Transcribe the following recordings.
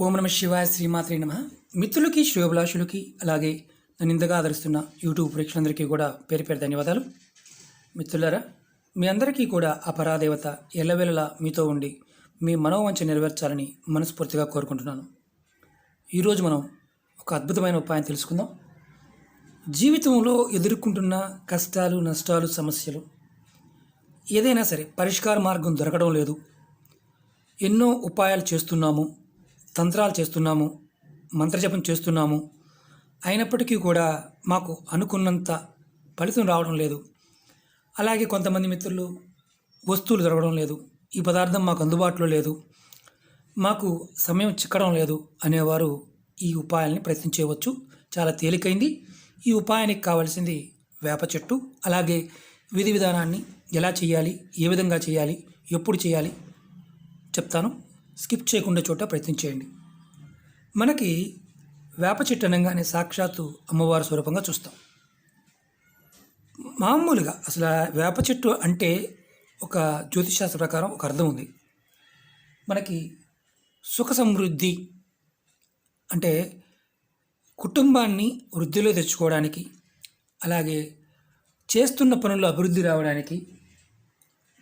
ఓం నమ శివాయ శ్రీమాత్రి నమ. మిత్రులకి శ్రేయోభిలాషులకి అలాగే నన్ను ఇంతగా ఆదరిస్తున్న యూట్యూబ్ ప్రేక్షకులందరికీ కూడా పేరు పేరు ధన్యవాదాలు. మిత్రులారా మీ అందరికీ కూడా ఆ పరాదేవత ఎల్లవేళలా మీతో ఉండి మీ మనోవంచ నెరవేర్చాలని మనస్ఫూర్తిగా కోరుకుంటున్నాను. ఈరోజు మనం ఒక అద్భుతమైన ఉపాయం తెలుసుకుందాం. జీవితంలో ఎదుర్కొంటున్న కష్టాలు నష్టాలు సమస్యలు ఏదైనా సరే పరిష్కార మార్గం దొరకడం లేదు. ఎన్నో ఉపాయాలు చేస్తున్నాము. తంత్రాలు చేస్తున్నాము మంత్రజపం చేస్తున్నాము. అయినప్పటికీ కూడా మాకు అనుకున్నంత ఫలితం రావడం లేదు. అలాగే కొంతమంది మిత్రులు వస్తువులు దొరకడం లేదు. ఈ పదార్థం మాకు అందుబాటులో లేదు. మాకు సమయం చిక్కడం లేదు అనేవారు ఈ ఉపాయాన్ని ప్రయత్నించవచ్చు. చాలా తేలికైంది. ఈ ఉపాయానికి కావాల్సింది వేప చెట్టు అలాగే విధి విధానాన్ని ఎలా చేయాలి ఏ విధంగా చేయాలి ఎప్పుడు చేయాలి చెప్తాను. స్కిప్ చేయకుండా చోట ప్రయత్నం చేయండి. మనకి వేప చెట్టు అనగానే సాక్షాత్తు అమ్మవారి స్వరూపంగా చూస్తాం. మామూలుగా అసలు వేప చెట్టు అంటే ఒక జ్యోతిషాస్త్ర ప్రకారం ఒక అర్థం ఉంది. మనకి సుఖ సమృద్ధి అంటే కుటుంబాన్ని వృద్ధిలో తెచ్చుకోవడానికి అలాగే చేస్తున్న పనుల్లో అభివృద్ధి రావడానికి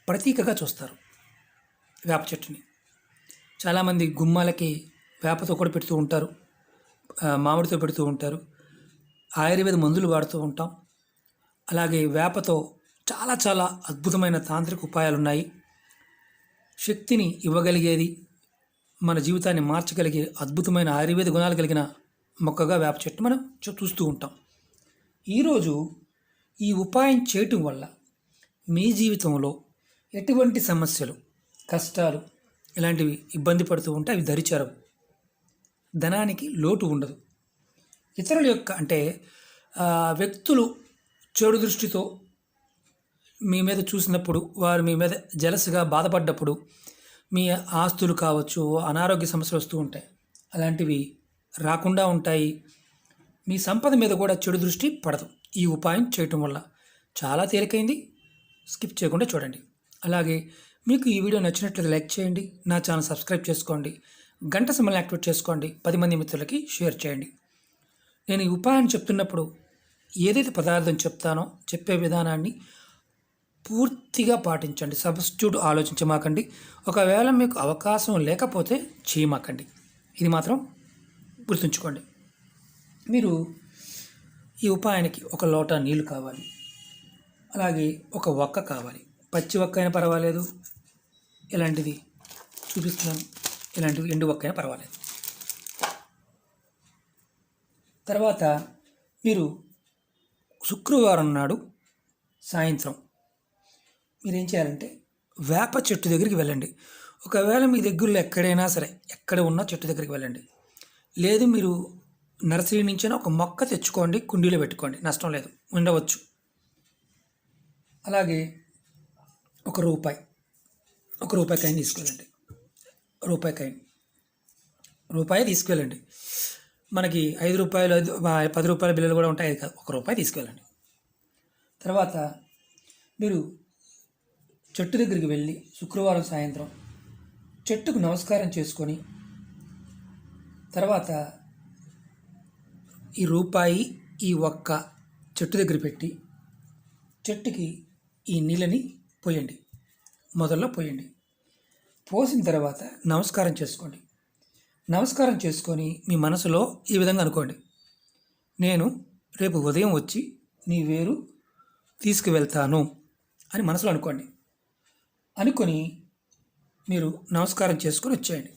ప్రతీకగా చూస్తారు వేప చెట్టుని. చాలామంది గుమ్మాలకి వేపతో కూడా పెడుతూ ఉంటారు మామిడితో పెడుతూ ఉంటారు. ఆయుర్వేద మందులు వాడుతూ ఉంటాం. అలాగే వేపతో చాలా చాలా అద్భుతమైన తాంత్రిక ఉపాయాలు ఉన్నాయి శక్తిని ఇవ్వగలిగేది మన జీవితాన్ని మార్చగలిగే అద్భుతమైన ఆయుర్వేద గుణాలు కలిగిన మొక్కగా వేప చెట్టు మనం చూస్తూ ఉంటాం. ఈరోజు ఈ ఉపాయం చేయటం వల్ల మీ జీవితంలో ఎటువంటి సమస్యలు కష్టాలు ఇలాంటివి ఇబ్బంది పడుతూ ఉంటే అవి దరిచేరవు. ధనానికి లోటు ఉండదు. ఇతరుల యొక్క అంటే వ్యక్తులు చెడు దృష్టితో మీ మీద చూసినప్పుడు వారు మీ మీద జలసుగా బాధపడ్డప్పుడు మీ ఆస్తులు కావచ్చు అనారోగ్య సమస్యలు వస్తూ ఉంటాయి. అలాంటివి రాకుండా ఉంటాయి. మీ సంపద మీద కూడా చెడు దృష్టి పడదు. ఈ ఉపాయం చేయటం వల్ల చాలా తేలికైంది. స్కిప్ చేయకుండా చూడండి. అలాగే మీకు ఈ వీడియో నచ్చినట్లయితే లైక్ చేయండి నా ఛానల్ సబ్స్క్రైబ్ చేసుకోండి గంట సమయాన్ని యాక్టివేట్ చేసుకోండి పది మంది మిత్రులకి షేర్ చేయండి. నేను ఈ ఉపాయాన్ని చెప్తున్నప్పుడు ఏదైతే పదార్థం చెప్తానో చెప్పే విధానాన్ని పూర్తిగా పాటించండి సబ్స్టిట్యూట్ ఆలోచించమాకండి. ఒకవేళ మీకు అవకాశం లేకపోతే చేయమాకండి. ఇది మాత్రం గుర్తుంచుకోండి. మీరు ఈ ఉపాయానికి ఒక లోటా నీళ్ళు కావాలి. అలాగే ఒక ఒక్క కావాలి. పచ్చి ఒక్క అయినా పర్వాలేదు ఎలాంటిది? చూపిస్తున్నాను. ఇలాంటివి ఎండు ఒక్క పర్వాలేదు. తర్వాత మీరు శుక్రవారం నాడు సాయంత్రం మీరు ఏం చేయాలంటే వేప చెట్టు దగ్గరికి వెళ్ళండి. ఒకవేళ మీ దగ్గరలో ఎక్కడైనా సరే ఎక్కడ ఉన్నా చెట్టు దగ్గరికి వెళ్ళండి. లేదు మీరు నర్సరీ నుంచి ఒక మొక్క తెచ్చుకోండి కుండీలో పెట్టుకోండి. నష్టం లేదు. ఉండవచ్చు. అలాగే ఒక రూపాయి. ఒక రూపాయి కాయిన్ తీసుకెళ్ళండి రూపాయి కాయిన్. రూపాయి తీసుకెళ్ళండి. మనకి ఐదు రూపాయలు ఐదు పది రూపాయల బిల్లులు కూడా ఉంటాయి. అది కాదు ఒక రూపాయి తీసుకెళ్ళండి. తర్వాత మీరు చెట్టు దగ్గరికి వెళ్ళి శుక్రవారం సాయంత్రం చెట్టుకు నమస్కారం చేసుకొని తర్వాత ఈ రూపాయి ఈ ఒక్క చెట్టు దగ్గర పెట్టి చెట్టుకి ఈ నీళ్ళని పోయండి. మొదల్లో పోయండి. పోసిన తర్వాత నమస్కారం చేసుకోండి. నమస్కారం చేసుకొని మీ మనసులో ఈ విధంగా అనుకోండి. నేను రేపు ఉదయం వచ్చి నీ వేరు తీసుకువెళ్తాను అని మనసులో అనుకోండి. అనుకొని మీరు నమస్కారం చేసుకొని వచ్చేయండి.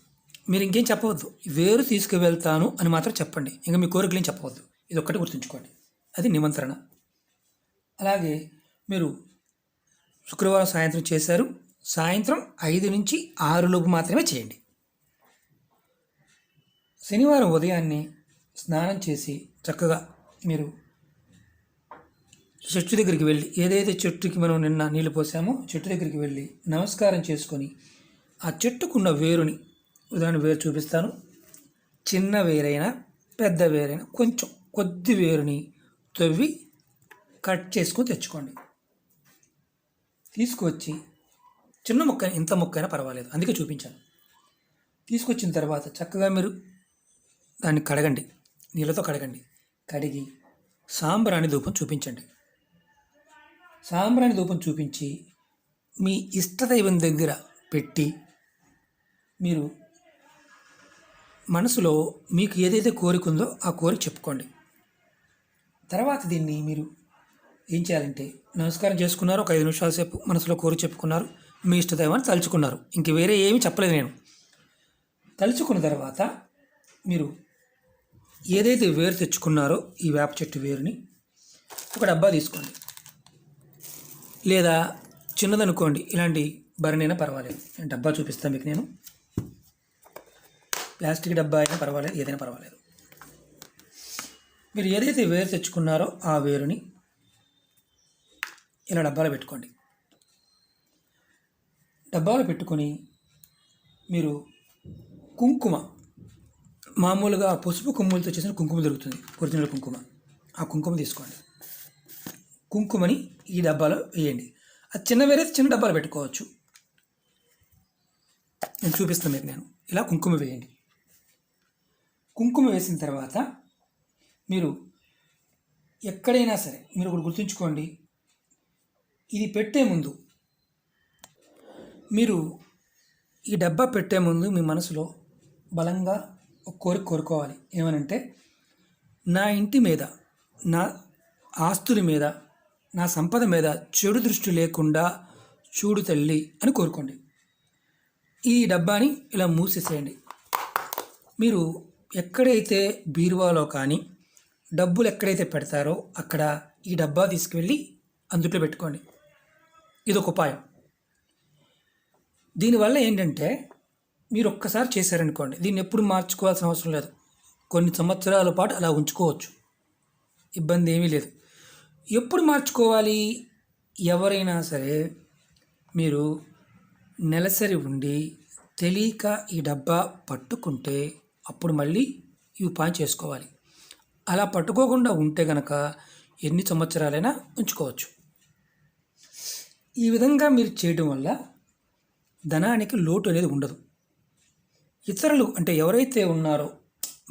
మీరు ఇంకేం చెప్పవద్దు. వేరు తీసుకువెళ్తాను అని మాత్రం చెప్పండి. ఇంకా మీ కోరికలేం చెప్పవద్దు. ఇది ఒక్కటి గుర్తుంచుకోండి. అది నిమంత్రణ. అలాగే మీరు శుక్రవారం సాయంత్రం చేశారు. సాయంత్రం ఐదు నుంచి ఆరులోపు మాత్రమే చేయండి. శనివారం ఉదయాన్నే స్నానం చేసి చక్కగా మీరు చెట్టు దగ్గరికి వెళ్ళి ఏదైతే చెట్టుకి మనం నిన్న నీళ్ళు పోసామో చెట్టు దగ్గరికి వెళ్ళి నమస్కారం చేసుకొని ఆ చెట్టుకున్న వేరుని ఉదాహరణ వేరు చూపిస్తాను. చిన్న వేరైనా పెద్ద వేరైనా కొంచెం కొద్ది వేరుని తవ్వి కట్ చేసుకొని తెచ్చుకోండి. తీసుకువచ్చి చిన్న ముక్క ఇంత మొక్క అయినా పర్వాలేదు. అందుకే చూపించాను. తీసుకొచ్చిన తర్వాత చక్కగా మీరు దాన్ని కడగండి. నీళ్ళతో కడగండి. కడిగి సాంబ్రాణి ధూపం చూపించండి. సాంబ్రాణి ధూపం చూపించి మీ ఇష్టదైవం దగ్గర పెట్టి మీరు మనసులో మీకు ఏదైతే కోరిక ఉందో ఆ కోరిక చెప్పుకోండి. తర్వాత దీన్ని మీరు ఏం చేయాలంటే నమస్కారం చేసుకున్నారు. ఒక ఐదు నిమిషాల సేపు మనసులో కోరిక చెప్పుకున్నారు. మీ ఇష్టదైవాన్ని తలుచుకున్నారు. ఇంక వేరే ఏమీ చెప్పలేదు నేను. తలుచుకున్న తర్వాత మీరు ఏదైతే వేరు తెచ్చుకున్నారో ఈ వేప చెట్టు వేరుని ఒక డబ్బా తీసుకోండి. లేదా చిన్నదనుకోండి ఇలాంటి బరినైనా పర్వాలేదు. నేను డబ్బా చూపిస్తాను మీకు నేను. ప్లాస్టిక్ డబ్బా అయినా పర్వాలేదు ఏదైనా పర్వాలేదు. మీరు ఏదైతే వేరు తెచ్చుకున్నారో ఆ వేరుని ఇలా డబ్బాలో పెట్టుకోండి. డబ్బాలో పెట్టుకొని మీరు కుంకుమ మామూలుగా పసుపు కొమ్ములతో చేసిన కుంకుమ దొరుకుతుంది ఒరిజినల్ కుంకుమ. ఆ కుంకుమ తీసుకోండి. కుంకుమని ఈ డబ్బాలో వేయండి. అది చిన్న వేరే చిన్న డబ్బాలో పెట్టుకోవచ్చు. నేను చూపిస్తాను మీకు నేను. ఇలా కుంకుమ వేయండి. కుంకుమ వేసిన తర్వాత మీరు ఎక్కడైనా సరే మీరు ఒకటి గుర్తుంచుకోండి. ఇది పెట్టే ముందు మీరు ఈ డబ్బా పెట్టే ముందు మీ మనసులో బలంగా ఒక కోరిక కోరుకోవాలి. ఏమనంటే నా ఇంటి మీద నా ఆస్తుల మీద నా సంపద మీద చెడు దృష్టి లేకుండా చూడు తల్లి అని కోరుకోండి. ఈ డబ్బాని ఇలా మూసేసేయండి. మీరు ఎక్కడైతే బీరువాలో కానీ డబ్బులు ఎక్కడైతే పెడతారో అక్కడ ఈ డబ్బా తీసుకువెళ్ళి అందుట్లో పెట్టుకోండి. ఇది ఒక ఉపాయం. దీనివల్ల ఏంటంటే మీరు ఒక్కసారి చేశారనుకోండి దీన్ని ఎప్పుడు మార్చుకోవాల్సిన అవసరం లేదు. కొన్ని సంవత్సరాల పాటు అలా ఉంచుకోవచ్చు. ఇబ్బంది ఏమీ లేదు. ఎప్పుడు మార్చుకోవాలి? ఎవరైనా సరే మీరు నెలసరి ఉండి తెలియక ఈ డబ్బా పట్టుకుంటే అప్పుడు మళ్ళీ ఈ ఉపాయం చేసుకోవాలి. అలా పట్టుకోకుండా ఉంటే గనక ఎన్ని సంవత్సరాలైనా ఉంచుకోవచ్చు. ఈ విధంగా మీరు చేయడం వల్ల ధనానికి లోటు అనేది ఉండదు. ఇతరులు అంటే ఎవరైతే ఉన్నారో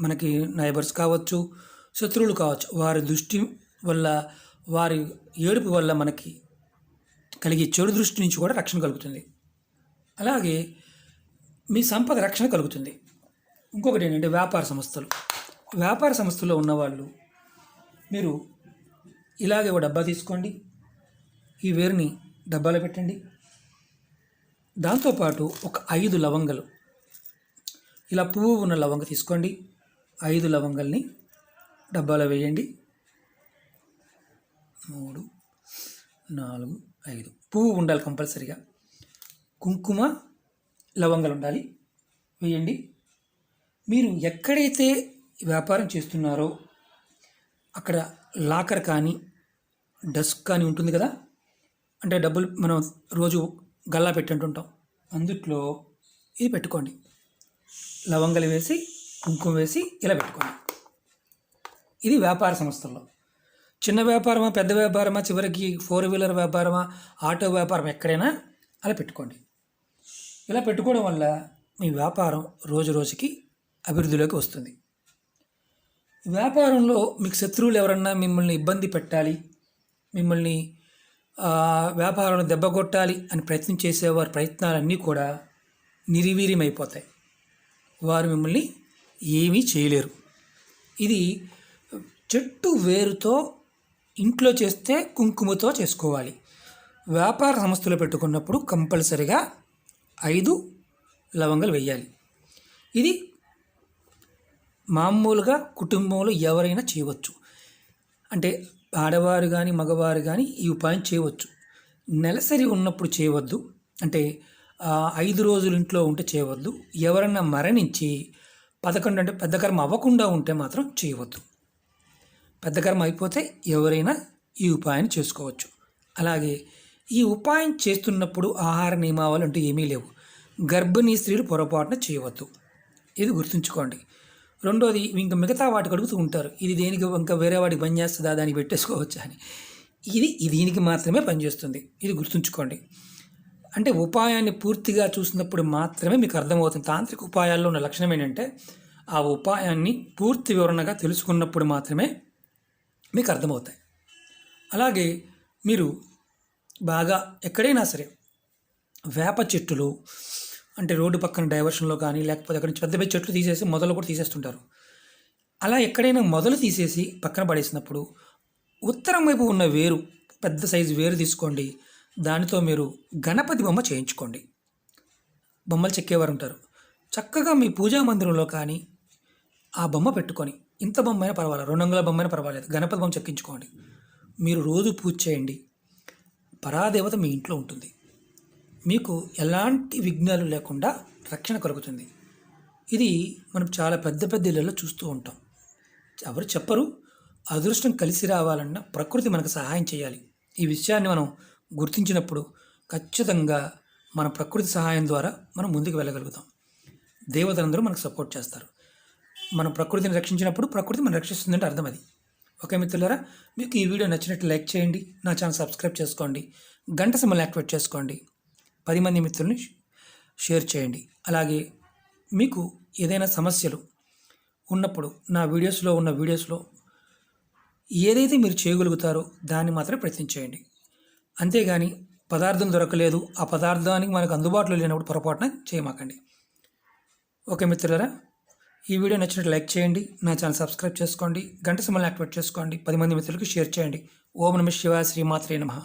మనకి నైబర్స్ కావచ్చు శత్రువులు కావచ్చు వారి దృష్టి వల్ల వారి ఏడుపు వల్ల మనకి కలిగే చెడు దృష్టి నుంచి కూడా రక్షణ కలుగుతుంది. అలాగే మీ సంపద రక్షణ కలుగుతుంది. ఇంకొకటి ఏంటంటే వ్యాపార సంస్థలు. వ్యాపార సంస్థలో ఉన్నవాళ్ళు మీరు ఇలాగే ఒక డబ్బా తీసుకోండి. ఈ వేరుని డబ్బాలో పెట్టండి. దాంతోపాటు ఒక ఐదు లవంగలు. ఇలా పువ్వు ఉన్న లవంగ తీసుకోండి. ఐదు లవంగల్ని డబ్బాలో వేయండి. మూడు నాలుగు ఐదు. పువ్వు ఉండాలి కంపల్సరిగా. కుంకుమ లవంగలు ఉండాలి. వేయండి. మీరు ఎక్కడైతే వ్యాపారం చేస్తున్నారో అక్కడ లాకర్ కానీ డస్క్ కానీ ఉంటుంది కదా? అంటే డబ్బులు మనం రోజు గల్లా పెట్టుంటుంటాం. అందుట్లో ఇది పెట్టుకోండి. లవంగలు వేసి కుంకుమ వేసి ఇలా పెట్టుకోండి. ఇది వ్యాపార సంస్థల్లో. చిన్న వ్యాపారమా పెద్ద వ్యాపారమా చివరికి ఫోర్ వీలర్ వ్యాపారమా ఆటో వ్యాపారం ఎక్కడైనా అలా పెట్టుకోండి. ఇలా పెట్టుకోవడం వల్ల మీ వ్యాపారం రోజు రోజుకి అభివృద్ధిలోకి వస్తుంది. వ్యాపారంలో మీకు శత్రువులు ఎవరన్నా మిమ్మల్ని ఇబ్బంది పెట్టాలి మిమ్మల్ని వ్యాపారాలను వ్యాపారంలో దెబ్బ కొట్టాలి అని ప్రయత్నం చేసేవారి ప్రయత్నాలన్నీ కూడా నిర్వీర్యమైపోతాయి. వారు మిమ్మల్ని ఏమీ చేయలేరు. ఇది చెట్టు వేరుతో ఇంట్లో చేస్తే కుంకుమతో చేసుకోవాలి. వ్యాపార సంస్థలు పెట్టుకున్నప్పుడు కంపల్సరిగా ఐదు లవంగాలు వేయాలి ఇది మామూలుగా కుటుంబంలో ఎవరైనా చేయవచ్చు. అంటే ఆడవారు కానీ మగవారు కానీ ఈ ఉపాయం చేయవచ్చు. నెలసరి ఉన్నప్పుడు చేయవద్దు. అంటే ఐదు రోజులు ఇంట్లో ఉంటే చేయవద్దు. ఎవరన్నా మరణించి పదకొండు అంటే పెద్ద కర్మ అవ్వకుండా ఉంటే మాత్రం చేయవద్దు. పెద్ద కర్మ అయిపోతే ఎవరైనా ఈ ఉపాయాన్ని చేసుకోవచ్చు. అలాగే ఈ ఉపాయం చేస్తున్నప్పుడు ఆహార నియమావళి అంటూ ఏమీ లేవు. గర్భిణీ స్త్రీలు పొరపాటున చేయవద్దు. ఇది గుర్తుంచుకోండి. రెండోది ఇంకా మిగతా వాటికి అడుగుతూ ఉంటారు ఇది దేనికి ఇంకా వేరే వాడికి పని చేస్తుందా దానికి పెట్టేసుకోవచ్చా అని. ఇది ఇది దీనికి మాత్రమే పనిచేస్తుంది ఇది గుర్తుంచుకోండి. అంటే ఉపాయాన్ని పూర్తిగా చూసినప్పుడు మాత్రమే మీకు అర్థమవుతుంది. తాంత్రిక ఉపాయాల్లో ఉన్న లక్షణం ఏంటంటే ఆ ఉపాయాన్ని పూర్తి వివరణగా తెలుసుకున్నప్పుడు మాత్రమే మీకు అర్థమవుతాయి. అలాగే మీరు బాగా ఎక్కడైనా సరే వేప చెట్టులు అంటే రోడ్డు పక్కన డైవర్షన్లో కానీ లేకపోతే అక్కడ నుంచి పెద్ద పెద్ద చెట్లు తీసేసి మొదలు కూడా తీసేస్తుంటారు. అలా ఎక్కడైనా మొదలు తీసేసి పక్కన పడేసినప్పుడు ఉత్తరం వైపు ఉన్న వేరు పెద్ద సైజు వేరు తీసుకోండి. దానితో మీరు గణపతి బొమ్మ చేయించుకోండి. బొమ్మలు చెక్కేవారు ఉంటారు. చక్కగా మీ పూజా మందిరంలో కానీ ఆ బొమ్మ పెట్టుకొని ఇంత బొమ్మ అయినా పర్వాలేదు రెండు వందల బొమ్మ అయినా పర్వాలేదు గణపతి బొమ్మ చెక్కించుకోండి. మీరు రోజు పూజ చేయండి. పరాదేవత మీ ఇంట్లో ఉంటుంది. మీకు ఎలాంటి విఘ్నాలు లేకుండా రక్షణ కలుగుతుంది. ఇది మనం చాలా పెద్ద పెద్ద ఇళ్ళల్లో చూస్తూ ఉంటాం. ఎవరు చెప్పరు అదృష్టం కలిసి రావాలన్నా ప్రకృతి మనకు సహాయం చేయాలి. ఈ విషయాన్ని మనం గుర్తించినప్పుడు ఖచ్చితంగా మన ప్రకృతి సహాయం ద్వారా మనం ముందుకు వెళ్ళగలుగుతాం. దేవతలందరూ మనకు సపోర్ట్ చేస్తారు. మనం ప్రకృతిని రక్షించినప్పుడు ప్రకృతి మనం రక్షిస్తుందంటే అర్థం అది. ఓకే మిత్రులారా మీకు ఈ వీడియో నచ్చినట్టు లైక్ చేయండి నా ఛానల్ సబ్స్క్రైబ్ చేసుకోండి గంట సింబల్ యాక్టివేట్ చేసుకోండి. పది మంది మిత్రుల్ని షేర్ చేయండి. అలాగే మీకు ఏదైనా సమస్యలు ఉన్నప్పుడు నా వీడియోస్లో ఉన్న వీడియోస్లో ఏదైతే మీరు చేయగలుగుతారో దాన్ని మాత్రమే ప్రయత్నించేయండి అంతేగాని పదార్థం దొరకలేదు ఆ పదార్థానికి మనకు అందుబాటులో లేనప్పుడు పొరపాటున చేయమాకండి. ఓకే మిత్రులరా ఈ వీడియో నచ్చినట్టు లైక్ చేయండి నా ఛానల్ సబ్స్క్రైబ్ చేసుకోండి గంట సింబల్ యాక్టివేట్ చేసుకోండి పది మంది మిత్రులకు షేర్ చేయండి. ఓం నమ శివ శ్రీమాత్రే నమః.